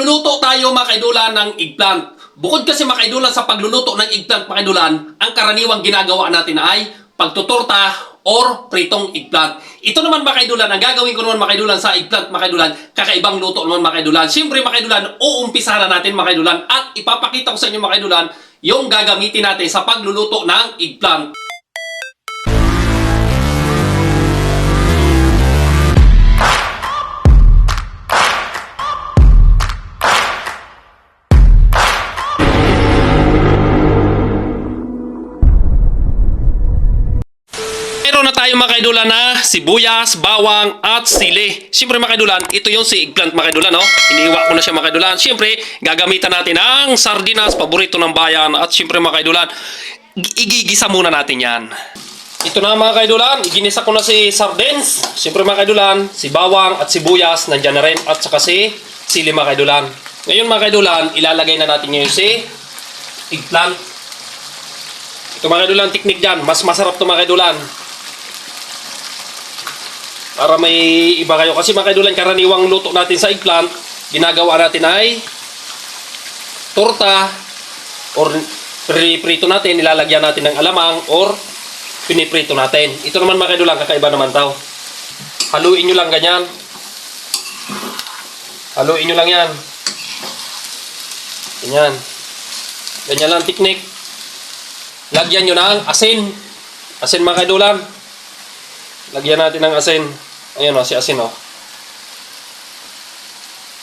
Magluluto tayo mga kaidulan ng eggplant. Bukod kasi mga kaidulan sa pagluluto ng eggplant mga kaidulan, ang karaniwang ginagawa natin ay pagtutorta or pritong eggplant. Ito naman mga kaidulan, ang gagawin ko naman mga kaidulan sa eggplant mga kaidulan, kakaibang luto naman mga kaidulan. Siyempre mga kaidulan, uumpisahan na natin mga kaidulan at ipapakita ko sa inyo mga kaidulan yung gagamitin natin sa pagluluto ng eggplant. Tayo mga kaidulan na sibuyas, bawang at sili. Siyempre mga kaidulan, ito yung si eggplant mga kaidulan. No? Iniiwa ko na siya mga kaidulan. Siyempre, gagamitan natin ang sardinas, paborito ng bayan. At siyempre mga kaidulan, gi- igigisa muna natin yan. Ito na mga kaidulan, iginisa ko na si sardines. Siyempre mga kaidulan, si bawang at sibuyas, nandyan na rin. At saka si sili mga kaidulan. Ngayon mga kaidulan, ilalagay na natin ngayon si eggplant. Ito mga kaidulan, teknik dyan. Mas masarap to mga kaidulan. Para may iba kayo. Kasi mga kaidulan, karaniwang luto natin sa eggplant, ginagawa natin ay torta or prito natin, nilalagyan natin ng alamang or piniprito natin. Ito naman mga kaidulan, kakaiba naman tao. Haluin nyo lang ganyan. Haluin nyo lang yan. Ganyan. Ganyan lang teknik. Lagyan nyo ng asin. Asin mga kaidulan. Lagyan natin ng asin. Ayan o, si asin o.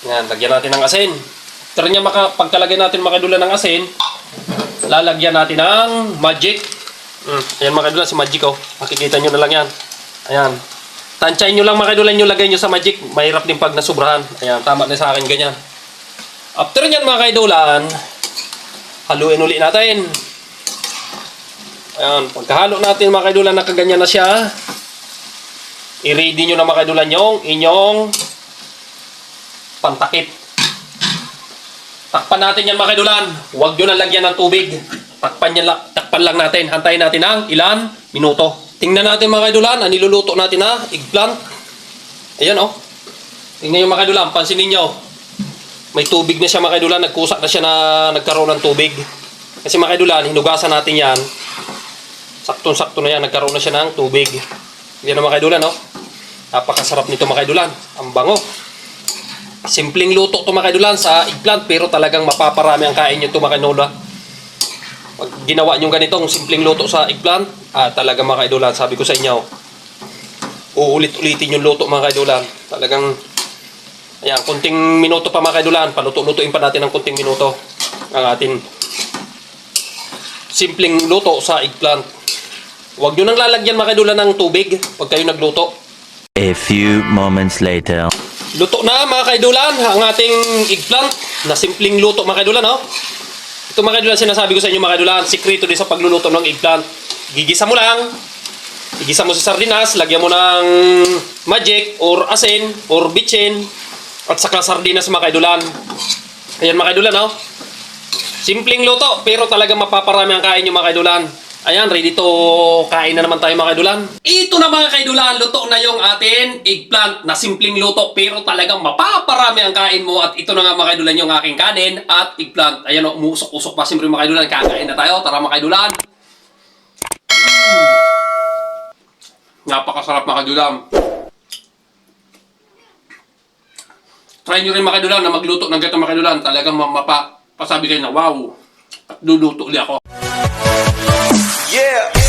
Yan, lagyan natin ng asin. Pero niya maka, pagkalagay natin makadula ng asin, lalagyan natin ng magic. Mm, ayan makadula si magic o. Makikita nyo na lang yan. Ayan. Tansyahin nyo lang makadula nyo, lagay nyo sa magic. Mahirap din pag nasubrahan. Ayan, tama na sa akin ganyan. After nyan mga kaidulan, haluin uli natin. Ayan, pagkahalo natin mga kaidulan, nakaganyan na siya. I-ready nyo na mga kaidulan yung inyong pantakip. Takpan natin yan mga kaidulan. Huwag nyo na lagyan ng tubig. Takpan, yan, lang- takpan lang natin. Hantayin natin ng ilan minuto. Tingnan natin mga kaidulan. Ang niluluto natin na eggplant. Ayan oh. Tingnan nyo mga kaidulan. Pansinin nyo. May tubig na siya mga kaidulan. Nagkusa na siya na nagkaroon ng tubig. Kasi mga kaidulan, hinugasan natin yan. Saktong-sakto na yan. Nagkaroon na siya ng tubig. Yan ang mga kaidulan, no? Napakasarap nito mga. Ang bango. Simpleng luto to mga sa eggplant pero talagang mapaparami ang kain nyo to mga. Pag ginawa nyo ganitong simpleng luto sa eggplant, ah, talaga mga sabi ko sa inyo, uulit-ulitin yung luto mga. Talagang, ayan, kunting minuto pa mga paluto-lutuin pa natin ng kunting minuto ang atin simpleng luto sa eggplant. Huwag nyo nang lalagyan mga ng tubig pag kayo nagluto. A few moments later. Luto na mga kaidulan ang ating eggplant na simpleng luto mga kaidulan. No? Ito mga kaidulan sinasabi ko sa inyo mga kaidulan, sikreto din sa pagluluto ng eggplant. Gigisa mo lang, igisa mo sa sardinas, lagyan mo ng magic or asin or bitchin at saka sardinas mga kaidulan. Ayan mga kaidulan, no? Simpleng luto, pero talaga mapaparami ang kain nyo mga kaidulan. Ayan, ready to kain na naman tayo mga kaidulan. Ito na mga kaidulan, luto na yung atin eggplant na simpleng luto pero talagang mapaparami ang kain mo. At ito na nga mga kaidulan yung aking kanin at eggplant. Ayan o, umusok-usok pa siyempre mga kaidulan. Kakain na tayo, tara mga kaidulan. Mm. Napakasarap mga kaidulan. Try nyo rin mga kaidulan na magluto ng ganito mga kaidulan. Talagang ma- mapa, pasabi kayo na wow. At luluto ulit ako. Yeah.